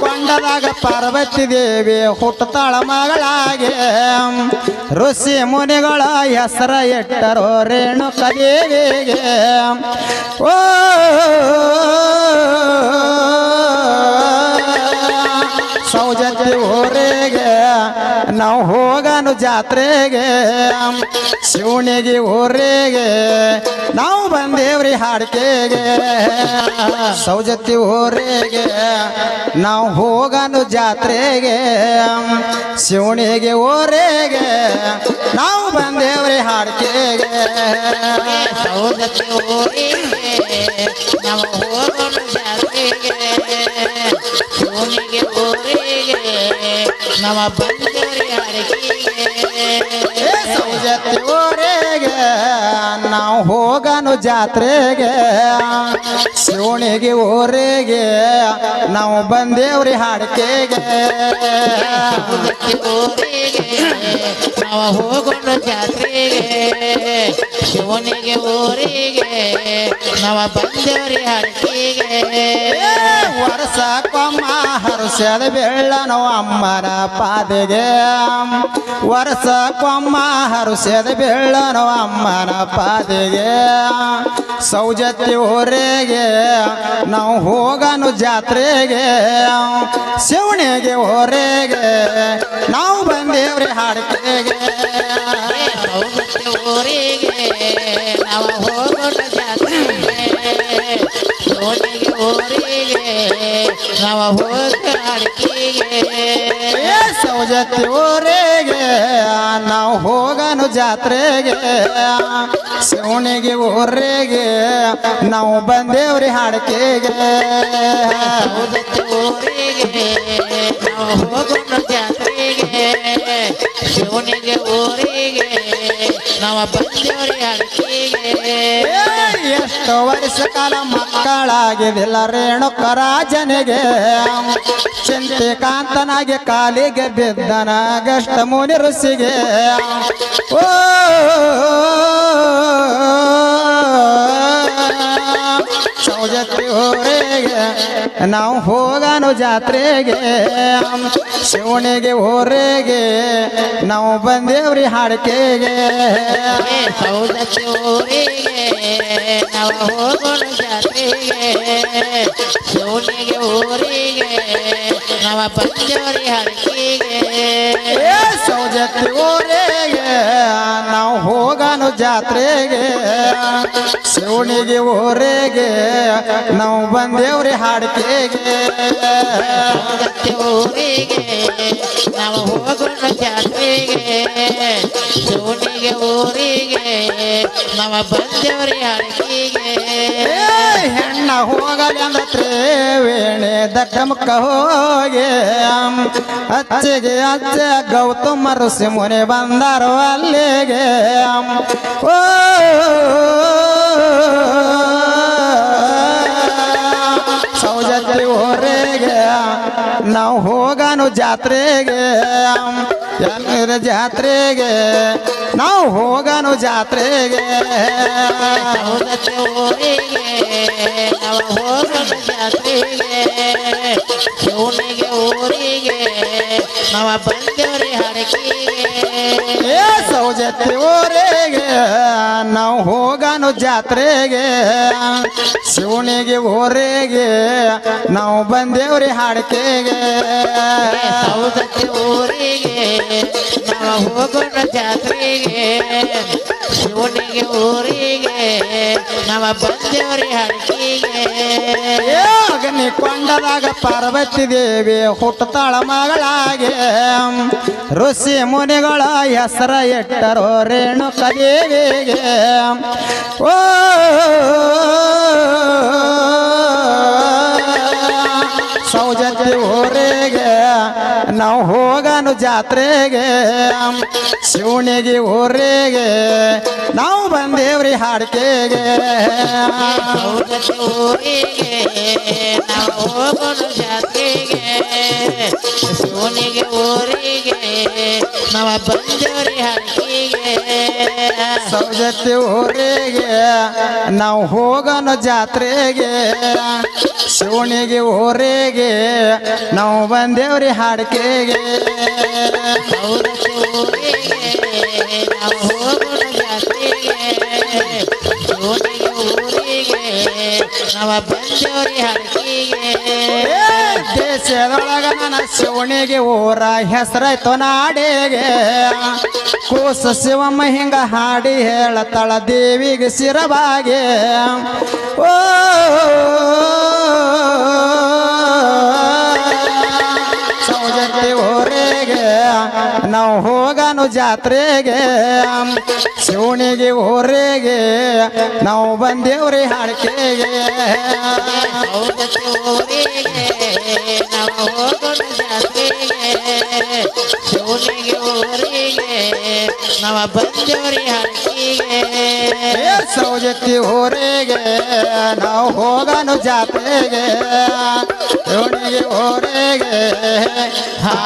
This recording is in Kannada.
ಕೊಂಡದಾಗ ಪಾರ್ವತಿ ದೇವಿ ಹುಟ್ಟತಾಳ ಮಗಳಾಗೆ. ಋಷಿ ಮುನಿಗಳ ಹೆಸರ ಇಟ್ಟರೋ ರೇಣುಕ ದೇವಿಗೆ ಓ ಜಾತ್ರೆಗೆ, ಶಿವನಿಗೆ ಊರಿಗೆ. ನಾವು ಬಂದೇವ್ರಿ ಹಾಡ್ಕೆಗೆ ಸೌಜತಿ ಊರಿಗೆ. ನಾವು ಹೋಗನು ಜಾತ್ರೆಗೆ, ಶಿವನಿಗೆ ಊರಿಗೆ. ನಾವು ಬಂದೇವ್ರಿ ಹಾಡ್ಕೆಗೆ ಸೌಜತಿ ಊರಿಗೆ. ನಮ್ಮ ಹೋಗೋಣ ಜಾತ್ರೆಗೆ ಸೋನಿಗೆ ಊರಿಗೆ. ನಮ್ಮ ಬಂದವರಿ ಅಡಿಗೆಗೆ ಏ ಸೌಜತಿ ಊರಿಗೆ ನಾವು ಹೋಗನು ಜಾತ್ರೆಗೆ ಶಿವಣಿಗೆ ಊರಿಗೆ. ನಾವು ಬಂದೇವ್ರಿ ಹಾಡಿಕೆಗೆ. ನಾವು ಹೋಗೋಣ ಜಾತ್ರೆಗೆ ಶಿವನಿಗೆ ಊರಿಗೆ. ನಾವು ಬಂದೇವ್ರಿ ಹಾಡಿಕೆಗೆ. ವರ್ಷಕ್ಕೊಮ್ಮ ಹರುಷದ ಬೆಳ್ಳನು ಅಮ್ಮನ ಪಾದೆಗೆ. ವರ್ಷಕ್ಕೊಮ್ಮ ಹರುಷದ ಬೆಳ್ಳನು ಅಮ್ಮನ ಪಾದೆಗೆ ಸೌಜತಿ ಊರಿಗೆ ನಾವು ಹೋಗನು ಜಾತ್ರೆಗೆ ಶಿವಣಿಗೆ ಹೊರೆಗೆ, ನಾವು ಬಂದೇವ್ರಿ ಹಾಡ್ಕೆಗೆ. ಸೌದತ್ತಿ ಊರಿಗೆ ನಾವು ಹೋಗೋಣ ಜಾತ್ರೆಗೆ. ಸೋನಿಗೆ ಊರಿಗೆ ನವ ಹೋಗ ಅಡಿಕೆಗೆ ಸೌಜತಿ ಊರಿಗೆ ನಾವು ಹೋಗನು ಜಾತ್ರೆಗೆ. ಶಿವನಿಗೆ ಊರಿಗೆ ನಾವು ಬಂದೇವ್ರಿ ಹಾಡಿಕೆಗೆ. ಸೌಜತಿ ಊರಿಗೆ ನಾವು ಹೋಗೋಣ ಜಾತ್ರೆಗೆ. ಶಿವನಿಗೆ ಊರಿಗೆ ನಾವು ಬಂದೇವ್ರಿ ಅಡಿಕೆಗೆ ಏ, ಎಷ್ಟು ವರ್ಷ ಕಾಲ ಮಕ್ಕಳಾಗಿದಿಲ್ಲ ರೇಣುಕ ರಾಜನಿಗೆ ಚಿಂತೆ ಕಾಂತನಾಗಿ ಕಾಲಿಗೆ ಬಿದ್ದನ ಗಷ್ಟ ಮುನಿ ಋಷಿಗೆ. ಓ! ಸೌಜತಿ ಊರಿಗೆ ನಾವು ಹೋಗನು ಜಾತ್ರೆಗೆ. ಶಿವನಿಗೆ ಊರಿಗೆ ನಾವು ಬಂದೇವ್ರಿ ಹಾಡ್ಕೆಗೆ. ಸೌದತ್ತಿ ಊರಿಗೆ ನಾವು ಹೋಗೋಣ ಜಾತ್ರೆಗೆ. ಶಿವನಿಗೆ ಊರಿಗೆ ನಮ್ಮ ಪಂಚವರಿ ಹರಕಿಗೆ ಏ ಸೌಜತಿ ಊರಿಗೆ ನಾವು ಹೋಗನು ಜಾತ್ರೆಗೆ ಶಿವನಿಗೆ ಊರಿಗೆ ನಾವು ಬಂದೇವ್ರಿ ಹಾಡ್ಕೆಗೆ ಊರಿಗೆ ನಾವು ಹೋಗೋಣ ಜಾತ್ರೆಗೆ ಶಿವನಿಗೆ ಊರಿಗೆ, ನಮ್ಮ ಬಂದವರಿ ಅಡಿಕೆಗೆ ಹೆಣ್ಣ ಹೋಗಲಿ ಅಂದ್ರೆ ವೇಣೆ ದಕ್ಕಮಕ್ಕ ಹೋಗಿ. ಅಚ್ಚೆಗೆ ಅಚ್ಚೆ ಗೌತಮ ಋಷಿ ಮುನಿ ಬಂದರು ಅಲ್ಲಿಗೆ. ಓ ಸೌಜತಿ ಊರಿಗೆ ನಾವು ಹೋಗನು ಜಾತ್ರೆಗೆ ಜಾತ್ರೆಗೆ. ನಾವು ಹೋಗನು ಜಾತ್ರೆಗೆ. ನಾವು ಹೋಗೋಣ ಜಾತ್ರೆಗೆ. ಶಿವನಿಗೆ ಊರಿಗೆ. ನಾವ ಬಂದೇವ್ರಿ ಅಡಿಕೆಗೆ ಏ ಸೌಜತಿ ಊರಿಗೆ ನಾವು ಹೋಗನು ಜಾತ್ರೆಗೆ. ಶಿವನಿಗೆ ಊರಿಗೆ ನಾವು ಬಂದೇವ್ರಿ ಹಾಡ್ಕೆಗೆ ಸೌದತ್ತಿ ಊರಿಗೆ ನಾವು ಹೋಗೋಣ ಜಾತ್ರೆಗೆ. ಶಿವನಿಗೆ, ಊರಿಗೆ, ನಮ್ಮ ಬಂದೇವ್ರಿ ಹರಕಿಗೆ. ಅಗ್ನಿ ಕೊಂಡದಾಗ ಪಾರ್ವತಿ ದೇವಿ ಹುಟ್ಟತಾಳ ಮಗಳಾಗೆ. ಋಷಿ ಮುನಿಗಳ ಹೆಸರ ಇಟ್ಟರೋ ರೇಣುಕ ದೇವಿಗೆ. ಓ ಸೌಜತಿ ಊರಿಗೆ ನಾವು ಹೋಗನು ಜಾತ್ರೆಗೆ ಶಿವನಿಗೆ ಊರಿಗೆ ನಾವು ಬಂದೇವ್ರಿ ಹಾಡ್ಕೆಗೆ. ನಾವು ಜಾತ್ರೆಗೆ ಶಿವನಿಗೆ ಊರಿಗೆ ನಾವು ಬಂದೇವ್ರಿ ಅಡಿಕೆಗೆ ಸೌಜತಿ ಊರಿಗೆ, ನಾವು ಹೋಗೋಣ ಜಾತ್ರೆಗೆ, ಶಿವನಿಗೆ ಊರಿಗೆ, ನಾವು ಬಂದೇವ್ರಿ ಹಾಡಿಕೆಗೆ. ದೇಶದೊಳಗ ನನ್ನ ಶಿವನಿಗೆ ಊರ ಹೆಸರಾಯ್ತು ನಾಡಿಗೆ. ಕೂಸ ಶಿವಮ್ಮ ಹಿಂಗ ಹಾಡಿ ಹೇಳತಳ ದೇವಿಗೆ ಶಿರಬಾಗೆ. ಓ ಸೌಜತ್ತಿ ಊರಿಗೆ, ನಾವು ಹೋಗನು ಜಾತ್ರೆಗೆ. ಶಿವನಿಗೆ ಊರಿಗೆ, ನಾವು ಬಂದೇವ್ರಿ ಹಾಡ್ಕೆಗೆ. ಸೌದತ್ತಿ ಊರಿಗೆ, ನಾವು ಹೋಗೋಣ ಜಾತ್ರೆಗೆ. ಶಿವನಿಗೆ ಊರಿಗೆ ನಾವ ಬಂದೇವ್ರಿ ಹಳ್ಳಿಗೆ ಸೌಜತಿ ಹೋರೆಗೆ ನಾವು ಹೋಗನು ಜಾತ್ರೆಗೆ. ಇವನಿಗೆ ಊರಿಗೆ ಹಾ.